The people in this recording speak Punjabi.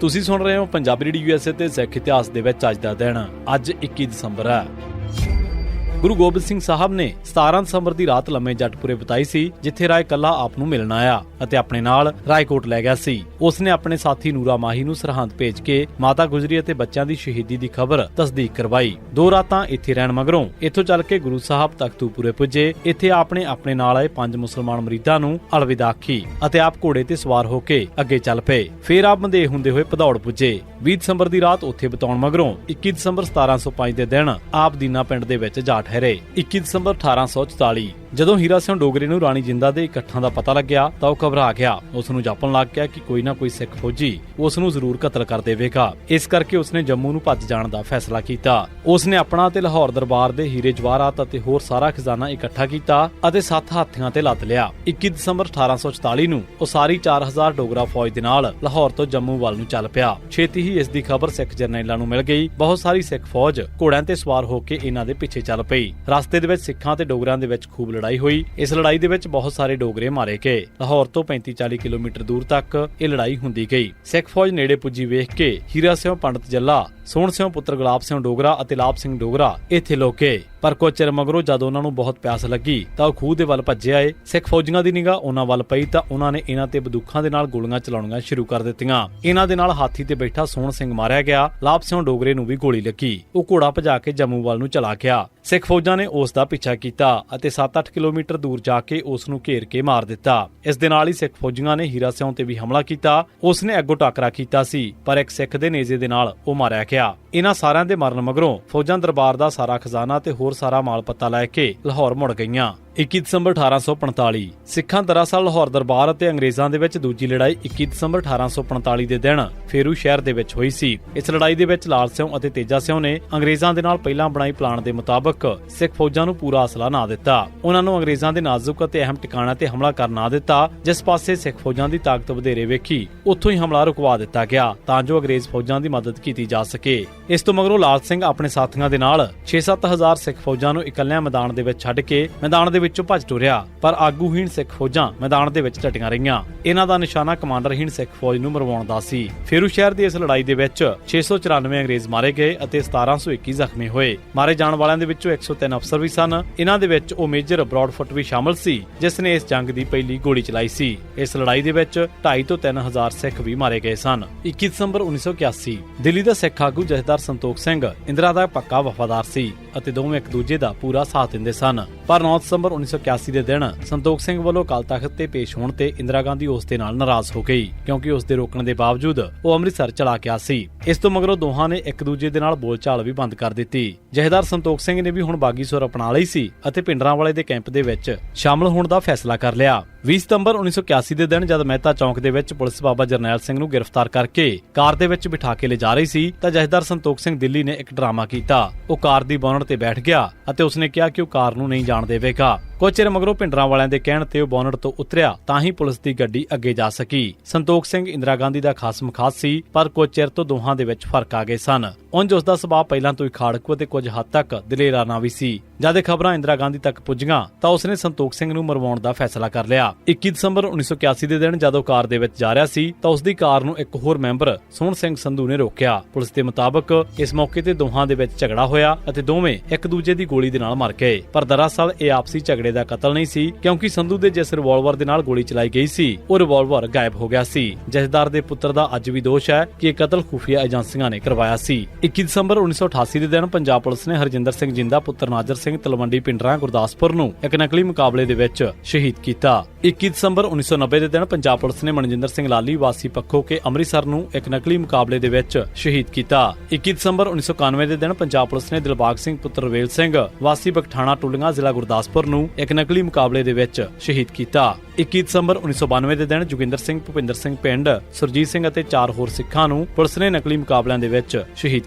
ਤੁਸੀਂ ਸੁਣ ਰਹੇ ਹੋ ਪੰਜਾਬੀ ਰੇਡੀਓ ਯੂਐਸਏ ਤੇ ਸਿੱਖ ਇਤਿਹਾਸ ਦੇ ਵਿੱਚ ਅੱਜ ਦਾ ਦਿਨ, ਅੱਜ 21 ਦਸੰਬਰ ਹੈ। ਗੁਰੂ ਗੋਬਿੰਦ ਸਿੰਘ ਸਾਹਿਬ ਨੇ 17 ਦਸੰਬਰ ਦੀ ਰਾਤ ਲੰਮੇ ਜੱਟਪੁਰੇ ਬਿਤਾਈ ਸੀ, ਜਿੱਥੇ ਰਾਏ ਕੱਲਾ ਆਪ ਨੂੰ ਮਿਲਣ ਆਇਆ ਅਤੇ ਆਪਣੇ ਨਾਲ ਰਾਏਕੋਟ ਲੈ ਗਿਆ ਸੀ। ਉਸ ਨੇ ਆਪਣੇ ਸਾਥੀ ਨੂਰਾ ਮਾਹੀ ਨੂੰ ਸਰਹੰਦ ਭੇਜ ਕੇ ਮਾਤਾ ਗੁਜਰੀ ਅਤੇ ਬੱਚਿਆਂ ਦੀ ਸ਼ਹੀਦੀ ਦੀ ਖਬਰ ਤਸਦੀਕ ਕਰਵਾਈ। ਦੋ ਰਾਤਾਂ ਇੱਥੇ ਰਹਿਣ ਮਗਰੋਂ ਇੱਥੋਂ ਚੱਲ ਕੇ ਗੁਰੂ ਸਾਹਿਬ ਤਖਤੂਪੁਰੇ ਪੁੱਜੇ, ਇੱਥੇ ਆਪਨੇ ਆਪਣੇ ਨਾਲ ਆਏ ਪੰਜ ਮੁਸਲਮਾਨ ਮਰੀਦਾਂ ਨੂੰ ਅਲਵਿਦਾ ਆਖੀ ਅਤੇ ਆਪ ਘੋੜੇ ਤੇ ਸਵਾਰ ਹੋ ਕੇ ਅੱਗੇ ਚੱਲ ਪਏ। ਫਿਰ ਆਪ ਬੰਦੇ ਹੁੰਦੇ ਹੋਏ ਭਦੌੜ ਪੁੱਜੇ। 20 ਦਸੰਬਰ ਦੀ ਰਾਤ ਉੱਥੇ ਬਿਤਾਉਣ ਮਗਰੋਂ 21 ਦਸੰਬਰ 1705 ਦੇ ਦਿਨ ਆਪ ਦੀਨਾ ਪਿੰਡ ਦੇ ਵਿੱਚ ਜਾ ਠਹਿਰੇ। 21 ਦਸੰਬਰ 1844 ਜਦੋਂ ਹੀਰਾ ਸਿੰਘ ਡੋਗਰੇ ਨੂੰ ਰਾਣੀ ਜਿੰਦਾ ਦੇ ਇਕੱਠਾਂ ਦਾ ਪਤਾ ਲੱਗਿਆ ਤਾਂ ਉਹ ਘਬਰਾ ਗਿਆ। ਉਸ ਨੂੰ ਜਾਪਣ ਲੱਗ ਗਿਆ ਕਿ ਕੋਈ ਨਾ ਕੋਈ ਸਿੱਖ ਫੌਜੀ ਉਸ ਨੂੰ ਜ਼ਰੂਰ ਕਤਲ ਕਰ ਦੇਵੇਗਾ। ਇਸ ਕਰਕੇ ਉਸਨੇ ਜੰਮੂ ਨੂੰ ਭੱਜ ਜਾਣ ਦਾ ਫੈਸਲਾ ਕੀਤਾ। ਉਸਨੇ ਆਪਣਾ ਤੇ ਲਾਹੌਰ ਦਰਬਾਰ ਦੇ ਹੀਰੇ ਜਵਾਹਰਾਤ ਅਤੇ ਹੋਰ ਸਾਰਾ ਖਜ਼ਾਨਾ ਇਕੱਠਾ ਕੀਤਾ ਅਤੇ ਸੱਤ ਹਾਥੀਆਂ ਤੇ ਲੱਦ ਲਿਆ। 21 ਦਸੰਬਰ 1844 ਨੂੰ ਉਹ ਸਾਰੀ 4000 ਡੋਗਰਾ ਫੌਜ ਦੇ ਨਾਲ ਲਾਹੌਰ ਤੋਂ ਜੰਮੂ ਵੱਲ ਨੂੰ ਚੱਲ ਪਿਆ। ਛੇਤੀ ਹੀ ਇਸ ਦੀ ਖਬਰ ਸਿੱਖ ਜਰਨੈਲਾਂ ਨੂੰ ਮਿਲ ਗਈ। ਬਹੁਤ ਸਾਰੀ ਸਿੱਖ ਫੌਜ ਘੋੜਿਆਂ ਤੇ ਸਵਾਰ ਹੋ ਕੇ ਇਹਨਾਂ ਦੇ ਪਿੱਛੇ ਚੱਲ ਪਈ। ਰਸਤੇ ਦੇ ਵਿੱਚ ਸਿੱਖਾਂ ਤੇ ਡੋਗਰਾਂ ਦੇ ਵਿੱਚ ਖੂਬ ਲੜਾਈ ਹੋਈ। ਇਸ ਲੜਾਈ ਦੇ ਵਿੱਚ ਬਹੁਤ ਸਾਰੇ ਡੋਗਰੇ ਮਾਰੇ ਗਏ। ਲਾਹੌਰ ਤੋਂ 35-40 ਕਿਲੋਮੀਟਰ ਦੂਰ ਤੱਕ ਇਹ ਲੜਾਈ ਹੁੰਦੀ ਗਈ। ਸਿੱਖ ਫੌਜ ਨੇੜੇ ਪੁੱਜੀ ਵੇਖ ਕੇ ਹੀਰਾ ਸਿੰਘ ਪੰਡਤ ਜੱਲਾ, ਸੋਹਣ ਸਿੰਘ ਪੁੱਤਰ ਗੁਲਾਬ ਸਿੰਘ ਡੋਗਰਾ ਅਤੇ ਲਾਭ ਸਿੰਘ ਡੋਗਰਾ ਇੱਥੇ ਲੋਕੇ ਪਰ ਕੁਝ ਚਿਰ ਮਗਰੋਂ ਜਦ ਉਹਨਾਂ ਨੂੰ ਬਹੁਤ ਪਿਆਸ ਲੱਗੀ ਤਾਂ ਉਹ ਖੂਹ ਦੇ ਵੱਲ ਭੱਜੇ ਆਏ। ਸਿੱਖ ਫੌਜੀਆਂ ਦੀ ਨਿਗਾਹ ਉਹਨਾਂ ਵੱਲ ਪਈ ਤਾਂ ਉਹਨਾਂ ਨੇ ਇਹਨਾਂ ਤੇ ਬੰਦੂਕਾਂ ਦੇ ਨਾਲ ਗੋਲੀਆਂ ਚਲਾਉਣੀਆਂ ਸ਼ੁਰੂ ਕਰ ਦਿੱਤੀਆਂ। ਇਹਨਾਂ ਦੇ ਨਾਲ ਹਾਥੀ ਤੇ ਬੈਠਾ ਸੋਹਣ ਸਿੰਘ ਮਾਰਿਆ ਗਿਆ। ਲਾਭ ਸਿੰਘ ਡੋਗਰੇ ਨੂੰ ਵੀ ਗੋਲੀ ਲੱਗੀ। ਉਹ ਘੋੜਾ ਭਜਾ ਕੇ ਜੰਮੂ ਵੱਲ ਨੂੰ ਚਲਾ ਗਿਆ। ਸਿੱਖ ਫੌਜਾਂ ਨੇ ਉਸ ਦਾ ਪਿੱਛਾ ਕੀਤਾ ਅਤੇ 7-8 ਕਿਲੋਮੀਟਰ ਦੂਰ ਜਾ ਕੇ ਉਸ ਨੂੰ ਘੇਰ ਕੇ ਮਾਰ ਦਿੱਤਾ। ਇਸ ਦੇ ਨਾਲ ਹੀ ਸਿੱਖ ਫੌਜੀਆਂ ਨੇ ਹੀਰਾ ਸਿਉਂ ਤੇ ਵੀ ਹਮਲਾ ਕੀਤਾ। ਉਸ ਨੇ ਅੱਗੋਂ ਟਾਕਰਾ ਕੀਤਾ ਸੀ, ਪਰ ਇੱਕ ਸਿੱਖ ਦੇ ਨੇਜ਼ੇ ਦੇ ਨਾਲ ਉਹ ਮਾਰਿਆ ਗਿਆ। ਇਹਨਾਂ ਸਾਰਿਆਂ ਦੇ ਮਰਨ ਮਗਰੋਂ ਫੌਜਾਂ ਦਰਬਾਰ ਦਾ ਸਾਰਾ ਖਜ਼ਾਨਾ ਤੇ ਹੋਰ ਸਾਰਾ ਮਾਲ ਪੱਤਾ ਲੈ ਕੇ ਲਾਹੌਰ ਮੁੜ ਗਈਆਂ। 21 ਦਸੰਬਰ 1845 ਸਿੱਖਾਂ ਦਰਅਸਲ ਲਾਹੌਰ ਦਰਬਾਰ ਅਤੇ ਅੰਗਰੇਜ਼ਾਂ ਦੇ ਵਿੱਚ ਦੂਜੀ ਲੜਾਈ 21 ਦਸੰਬਰ 1845 ਦੇ ਦਿਨ ਫੇਰੂ ਸ਼ਹਿਰ ਦੇ ਵਿੱਚ ਹੋਈ ਸੀ। ਇਸ ਲੜਾਈ ਦੇ ਵਿੱਚ ਲਾਲ ਸਿੰਘ ਅਤੇ ਤੇਜਾ ਸਿੰਘ ਨੇ ਅੰਗਰੇਜ਼ਾਂ ਦੇ ਨਾਲ ਪਹਿਲਾਂ ਬਣਾਈ ਪਲਾਨ ਦੇ ਮੁਤਾਬਕ ਸਿੱਖ ਫੌਜਾਂ ਨੂੰ ਪੂਰਾ ਅਸਲਾ ਨਾ ਦਿੱਤਾ। ਉਹਨਾਂ ਨੂੰ ਅੰਗਰੇਜ਼ਾਂ ਦੇ ਨਾਜ਼ੁਕ ਅਤੇ ਅਹਿਮ ਟਿਕਾਣਾ ਤੇ ਹਮਲਾ ਕਰ ਨਾ ਦਿੱਤਾ, ਜਿਸ ਪਾਸੇ ਸਿੱਖ ਫੌਜਾਂ ਦੀ ਤਾਕਤ ਵਧੇਰੇ ਵੇਖੀ। ਉੱਥੋਂ ਹੀ ਹਮਲਾ ਰੁਕਵਾ ਦਿੱਤਾ ਗਿਆ ਤਾਂ ਜੋ ਅੰਗਰੇਜ਼ ਫੌਜਾਂ ਦੀ ਮਦਦ ਕੀਤੀ ਜਾ ਸਕੇ। ਇਸ ਤੋਂ ਮਗਰੋਂ ਲਾਲ ਸਿੰਘ ਆਪਣੇ ਸਾਥੀਆਂ ਦੇ ਨਾਲ 6-7000 ਸਿੱਖ ਫੌਜਾਂ ਨੂੰ ਇਕੱਲਿਆਂ ਮੈਦਾਨ ਦੇ ਵਿੱਚ ਛੱਡ ਕੇ ਮੈਦਾਨ ਦੇ ਵਿੱਚੋਂ ਭੱਜ ਟੁਰਿਆ, ਪਰ ਆਗੂਹੀਣ ਸਿੱਖ ਫੌਜਾਂ ਮੈਦਾਨ ਦੇ ਵਿੱਚ ਡਟੀਆਂ ਰਹੀਆਂ। ਇਹਨਾਂ ਦਾ ਨਿਸ਼ਾਨਾ ਕਮਾਂਡਰਹੀਣ ਸਿੱਖ ਫੌਜ ਨੂੰ ਮਰਵਾਉਣ ਦਾ ਸੀ। ਫੇਰੂ ਸ਼ਹਿਰ ਦੀ ਇਸ ਲੜਾਈ ਦੇ ਵਿੱਚ 694 ਅੰਗਰੇਜ਼ ਮਾਰੇ ਗਏ ਅਤੇ 1721 ਜ਼ਖਮੀ ਹੋਏ। ਮਾਰੇ ਜਾਣ ਵਾਲਿਆਂ ਦੇ ਵਿੱਚੋਂ 103 ਅਫਸਰ ਵੀ ਸਨ। ਇਹਨਾਂ ਦੇ ਵਿੱਚ ਉਹ ਮੇਜਰ ਬ੍ਰੌਡਫੁੱਟ ਵੀ ਸ਼ਾਮਲ ਸੀ, ਜਿਸ ਨੇ ਇਸ ਜੰਗ ਦੀ ਪਹਿਲੀ ਗੋਲੀ ਚਲਾਈ ਸੀ। ਇਸ ਲੜਾਈ ਦੇ ਵਿੱਚ 2.5 ਤੋਂ 3000 ਸਿੱਖ ਵੀ ਮਾਰੇ ਗਏ ਸਨ। 21 ਦਸੰਬਰ 1981 ਦਿੱਲੀ ਦਾ ਸਿੱਖ ਆਗੂ ਜਥੇਦਾਰ ਸੰਤੋਖ ਸਿੰਘ ਇੰਦਰਾ ਦਾ ਪੱਕਾ ਵਫਾਦਾਰ ਸੀ ਅਤੇ ਦੋਵੇਂ ਇੱਕ ਦੂਜੇ ਦਾ ਪੂਰਾ ਸਾਥ ਦਿੰਦੇ ਸਨ। ਪਰ 9 ਦਸੰਬਰ 1981 ਦੇ ਦਿਨ ਸੰਤੋਖ ਸਿੰਘ ਵੱਲੋਂ ਅਕਾਲ ਤਖਤ ਤੇ ਪੇਸ਼ ਹੋਣ ਤੇ ਇੰਦਰਾ ਗਾਂਧੀ ਉਸ ਦੇ ਨਾਲ ਨਾਰਾਜ਼ ਹੋ ਗਈ, ਕਿਉਂਕਿ ਉਸ ਦੇ ਰੋਕਣ ਦੇ ਬਾਵਜੂਦ ਉਹ ਅੰਮ੍ਰਿਤਸਰ ਚਲਾ ਗਿਆ ਸੀ ਇਸ ਤੋਂ ਮਗਰੋਂ ਦੋਹਾਂ ਨੇ ਇੱਕ ਦੂਜੇ ਦੇ ਨਾਲ ਬੋਲਚਾਲ ਵੀ ਬੰਦ ਕਰ ਦਿੱਤੀ। ਜਹੇਦਾਰ ਸੰਤੋਖ ਸਿੰਘ ਨੇ ਵੀ ਹੁਣ ਬਾਗੀ ਸੁਰ ਅਪਣਾ ਲਈ ਸੀ ਅਤੇ ਪਿੰਡਰਾਂ ਵਾਲੇ ਦੇ ਕੈਂਪ ਦੇ ਵਿੱਚ ਸ਼ਾਮਲ ਹੋਣ ਦਾ ਫੈਸਲਾ ਕਰ ਲਿਆ। 20 ਸਤੰਬਰ 1981 ਦੇ ਦਿਨ ਜਦ ਮਹਿਤਾ ਚੌਂਕ ਦੇ ਵਿੱਚ ਪੁਲਿਸ ਬਾਬਾ ਜਰਨੈਲ ਸਿੰਘ ਨੂੰ ਗ੍ਰਿਫਤਾਰ ਕਰਕੇ ਕਾਰ ਦੇ ਵਿੱਚ ਬਿਠਾ ਕੇ ਲਿਜਾ ਰਹੀ ਸੀ, ਤਾਂ ਜਹੇਦਾਰ ਸੰਤੋਖ ਸਿੰਘ ਦਿੱਲੀ ਨੇ ਇੱਕ ਡਰਾਮਾ ਕੀਤਾ। ਉਹ ਕਾਰ ਦੀ ਬੋਨਟ ਤੇ ਬੈਠ ਗਿਆ ਅਤੇ ਉਸਨੇ ਕਿਹਾ ਕਿ ਉਹ ਕਾਰ ਨੂੰ ਨਹੀਂ ਜਾਣ ਦੇਵੇਗਾ। ਕੁਝ ਚਿਰ ਮਗਰੋਂ ਪਿੰਡਰਾਂ ਵਾਲਿਆਂ ਦੇ ਕਹਿਣ ਤੇ ਉਹ ਬੋਨਟ ਤੋਂ ਉਤਰਿਆ, ਤਾਂ ਹੀ ਪੁਲਿਸ ਦੀ ਗੱਡੀ ਅੱਗੇ ਜਾ ਸਕੀ। ਸੰਤੋਖ ਸਿੰਘ ਇੰਦਰਾ ਗਾਂਧੀ ਦਾ ਖਾਸ ਮਖਾਸ ਸੀ, ਪਰ ਕੁਝ ਚਿਰ ਤੋਂ ਦੋਹਾਂ ਦੇ ਵਿੱਚ ਫ਼ਰਕ ਆ ਗਏ ਸਨ। ਉਂਝ ਉਸ ਦਾ ਸੁਭਾਅ ਪਹਿਲਾਂ ਤੋਂ ਹੀ ਖਾੜਕੂ ਅਤੇ ਕੁਝ ਹੱਦ ਤੱਕ ਦਲੇਰਾਨਾ ਵੀ ਸੀ। ਜਦ ਇਹ ਖਬਰਾਂ ਇੰਦਰਾ ਗਾਂਧੀ ਤੱਕ ਪੁੱਜੀਆਂ, ਤਾਂ ਉਸਨੇ ਸੰਤੋਖ ਸਿੰਘ ਨੂੰ ਮਰਵਾਉਣ ਦਾ ਫੈਸਲਾ ਕਰ ਲਿਆ। 21 ਦਸੰਬਰ 1981 ਦੇ ਦਿਨ ਜਦੋਂ ਕਾਰ ਦੇ ਵਿੱਚ ਜਾ ਰਿਹਾ ਸੀ, ਤਾਂ ਉਸ ਦੀ ਕਾਰ ਨੂੰ ਇੱਕ ਹੋਰ ਮੈਂਬਰ, ਸੋਹਣ ਸਿੰਘ ਸੰਧੂ ਨੇ ਰੋਕਿਆ। ਪੁਲਿਸ ਦੇ ਮੁਤਾਬਕ ਇਸ ਮੌਕੇ ਤੇ ਦੋਹਾਂ ਦੇ ਵਿੱਚ ਝਗੜਾ ਹੋਇਆ ਅਤੇ ਦੋਵੇਂ ਇੱਕ ਦੂਜੇ ਦੀ ਗੋਲੀ ਦੇ ਨਾਲ ਮਰ ਗਏ। ਪਰ ਦਰਅਸਲ ਇਹ ਆਪਸੀ ਝਗੜੇ ਦਾ ਕਤਲ ਨਹੀਂ ਸੀ, ਕਿਉਂਕਿ ਸੰਧੂ ਦੇ ਜਿਸ ਰਿਵਾਲਵਰ ਦੇ ਨਾਲ ਗੋਲੀ ਚਲਾਈ ਗਈ ਸੀ, ਉਹ ਰਿਵਾਲਵਰ ਗਾਇਬ ਹੋ ਗਿਆ ਸੀ। ਜਥੇਦਾਰ ਦੇ ਪੁੱਤਰ ਦਾ ਅੱਜ ਵੀ ਦੋਸ਼ ਹੈ ਕਿ ਇਹ ਕਤਲ ਖੁਫੀਆ ਏਜੰਸੀਆਂ ਨੇ ਕਰਵਾਇਆ ਸੀ। 21 ਦਸੰਬਰ 1988 ਦੇ ਦਿਨ ਪੰਜਾਬ ਪੁਲਿਸ ਨੇ ਹਰਜਿੰਦਰ ਸਿੰਘ ਜਿੰਦਾ, ਪੁੱਤਰ ਨਾਜਰ ਸਿੰਘ, ਤਲਵੰਡੀ ਪਿੰਡਰਾਂ, ਗੁਰਦਾਸਪੁਰ ਨੂੰ ਇੱਕ ਨਕਲੀ ਮੁਕਾਬਲੇ ਦੇ ਵਿੱਚ ਸ਼ਹੀਦ ਕੀਤਾ। 21 ਦਸੰਬਰ 1990 ਦੇ ਦਿਨ ਪੰਜਾਬ ਪੁਲਿਸ ਨੇ ਮਨਜਿੰਦਰ ਸਿੰਘ ਲਾਲੀ, ਵਾਸੀ ਪੱਖੋ ਕੇ ਅੰਮ੍ਰਿਤਸਰ ਨੂੰ ਇੱਕ ਨਕਲੀ ਮੁਕਾਬਲੇ ਦੇ ਵਿੱਚ ਸ਼ਹੀਦ ਕੀਤਾ। 21 ਦਸੰਬਰ 1991 ਦੇ ਦਿਨ ਪੰਜਾਬ ਪੁਲਿਸ ਨੇ ਦਿਲਬਾਗ ਸਿੰਘ, ਪੁੱਤਰ ਵੇਲ ਸਿੰਘ, ਵਾਸੀ ਬਖਠਾਣਾ, ਟੁੱਲੀਆਂ, ਜ਼ਿਲ੍ਹਾ ਗੁਰਦਾਸਪੁਰ ਨੂੰ ਇੱਕ ਨਕਲੀ ਮੁਕਾਬਲੇ ਦੇ ਵਿੱਚ ਸ਼ਹੀਦ ਕੀਤਾ। 21 ਦਸੰਬਰ 1992 ਦੇ ਦਿਨ ਜੋਗਿੰਦਰ ਸਿੰਘ, ਭੁਪਿੰਦਰ ਸਿੰਘ ਪਿੰਡ, ਸੁਰਜੀਤ ਸਿੰਘ ਅਤੇ ਚਾਰ ਹੋਰ ਸਿੱਖਾਂ ਨੂੰ ਪੁਲਿਸ ਨੇ ਨਕਲੀ ਮੁਕਾਬਲਿਆਂ ਦੇ ਵਿੱਚ ਸ਼ਹੀਦ